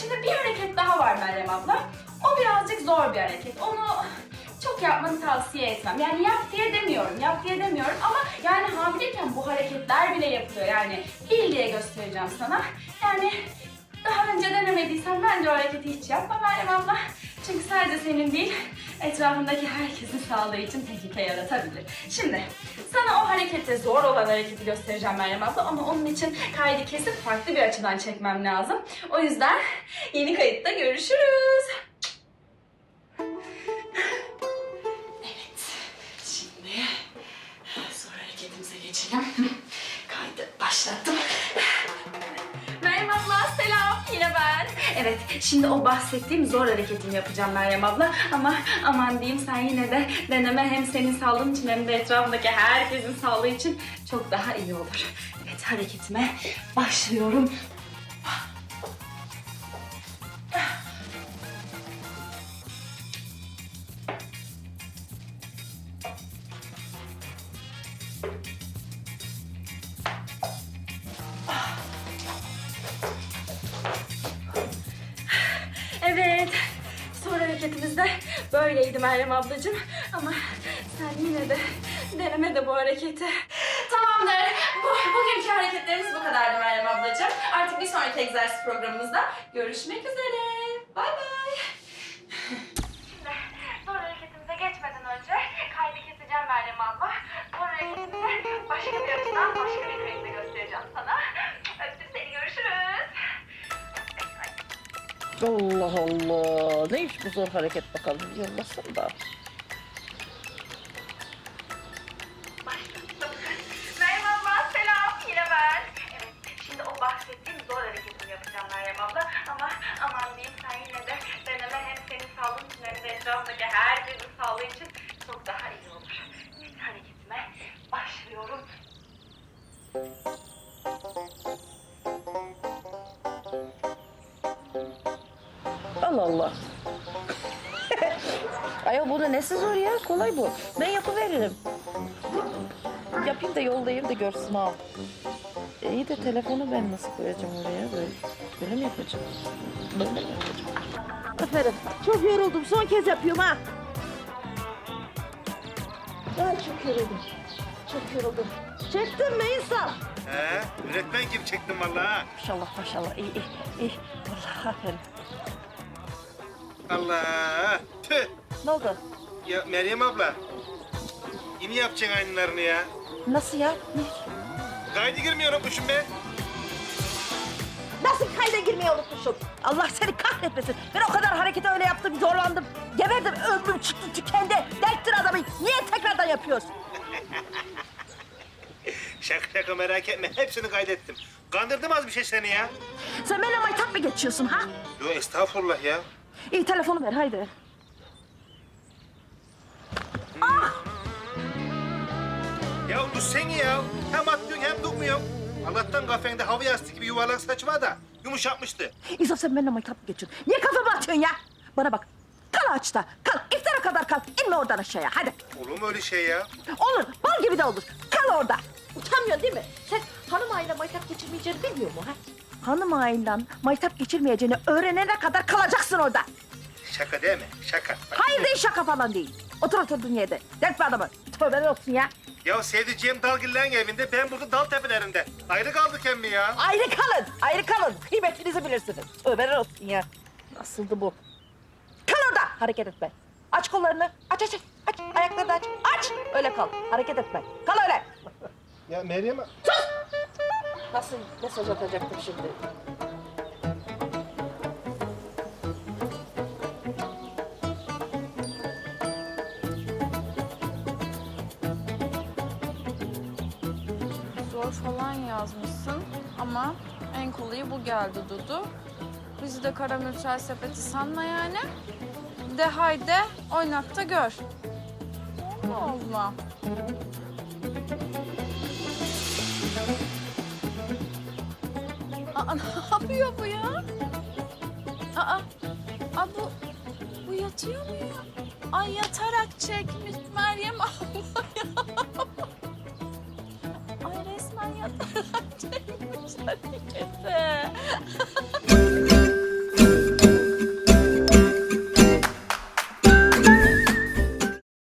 Şimdi bir hareket daha var Meryem abla. O birazcık zor bir hareket. Onu çok yapmanı tavsiye etmem. Yani yap diye demiyorum, yap diye demiyorum ama yani hamileyken bu hareketler bile yapılıyor. Yani bil diye göstereceğim sana. Yani daha önce denemediysen bence o hareketi hiç yapma Meryem abla. Çünkü sadece senin değil, etrafındaki herkesin sağlığı için tehlike yaratabilir. Şimdi sana o harekette zor olan hareketi göstereceğim Meryem abla ama onun için kaydı kesip farklı bir açıdan çekmem lazım. O yüzden yeni kayıtta görüşürüz. Evet, şimdi sonra hareketimize geçelim. Kaydı başlattım. Meryem abla yine ben. Evet şimdi o bahsettiğim zor hareketimi yapacağım Meryem abla ama aman diyeyim sen yine de deneme hem senin sağlığın için hem de etrafındaki herkesin sağlığı için çok daha iyi olur. Evet hareketime başlıyorum. Hareketimiz de böyleydi Meryem ablacığım. Ama sen yine de deneme de bu hareketi. Tamamdır. Bu, bugünkü hareketlerimiz bu kadardı Meryem ablacığım. Artık bir sonraki egzersiz programımızda görüşmek üzere. Bay bay. Allah Allah. Neymiş bu zor hareket bakalım. Yollasın da. Meryem abla selam yine ben. Evet şimdi o bahsettiğim zor hareketimi yapacağım Meryem abla ama aman diyeyim sen yine de deneme hem senin sağlığın için hem de etrafındaki herkesin sağlığı için çok daha iyi olur. Evet hareketime başlıyorum. Allah Allah. Ayol bunun nesi zor ya? Kolay bu. Ben yapıveririm. Yapayım da yollayayım da görsün ha. E, İyi de telefonu ben nasıl koyacağım oraya? Böyle, böyle mi yapacağım? Böyle mi yapacağım? Aferin. Çok yoruldum. Son kez yapıyorum ha. Ay çok yoruldum. Çok yoruldum. Çektin mi insan? He, öğretmen gibi çektim vallahi ha. Maşallah maşallah. İyi iyi. iyi. Vallahi aferin. Allah. Tüh. Ne oldu? Ya Meryem abla. Yine yapacaksın aynılarını ya. Nasıl ya? Ne? Kaydı girmiyor unutmuşum be. Nasıl kayda girmeyi unutmuşum? Allah seni kahretmesin. Ben o kadar hareketi öyle yaptım, zorlandım. Geberdim, ömrüm çıktı, tükendi. Delttin adamı. Niye tekrardan yapıyorsun? Şaka şaka merak etme. Hepsini kaydettim. Kandırdım az bir şey seni ya. Sen benimle maytap mı geçiyorsun ha? Yo estağfurullah ya. İyi telefonu ver, haydi. Ya bu seni ya. Hem atlıyorsun hem durmuyorsun. Allah'tan kafende hava yastığı gibi yuvarlak saç var da yumuşatmıştı. İzaf sen benimle maytap mı geçiyorsun? Niye kafamı atıyorsun ya? Bana bak. Kal ağaçta, kal. İftara kadar kal. İnme oradan aşağıya, hadi. Olur mu öyle şey ya? Olur, bal gibi de olur. Kal orada. Utanmıyorsun değil mi? Sen hanım ağayla maytap geçirmeyeceğini bilmiyor mu ha? Hanım ağayla maytap geçirmeyeceğini öğrenene kadar kalacaksın orada. Şaka değil mi? Şaka. Bak, Hayır değil şaka falan değil. Otur oturduğun yerde. Deltme adamı. Tövbeler olsun ya. Ya sevdiceğim Dalgillerin evinde, ben burada dal tepelerinde. Ayrı kaldık emmi ya. Ayrı kalın, ayrı kalın. Kıymetinizi bilirsiniz. Tövbeler olsun ya. Nasıldı bu? Kal orada. Hareket etme. Aç kollarını. Aç aç aç. Aç. Ayaklarını aç. Aç. Öyle kal. Hareket etme. Kal öyle. Ya Meryem Nasıl mesaj atacaktım şimdi? Zor falan yazmışsın ama en kolayı bu geldi Dudu. Bizi de karamürsel sepeti sanma yani. De haydi oynat da gör. Allah Allah. Yapıyor bu ya? Aa, aa bu, bu yatıyor mu ya? Ay yatarak çekmiş Meryem abla ya. Ay resmen yatarak çekmiş hareketi.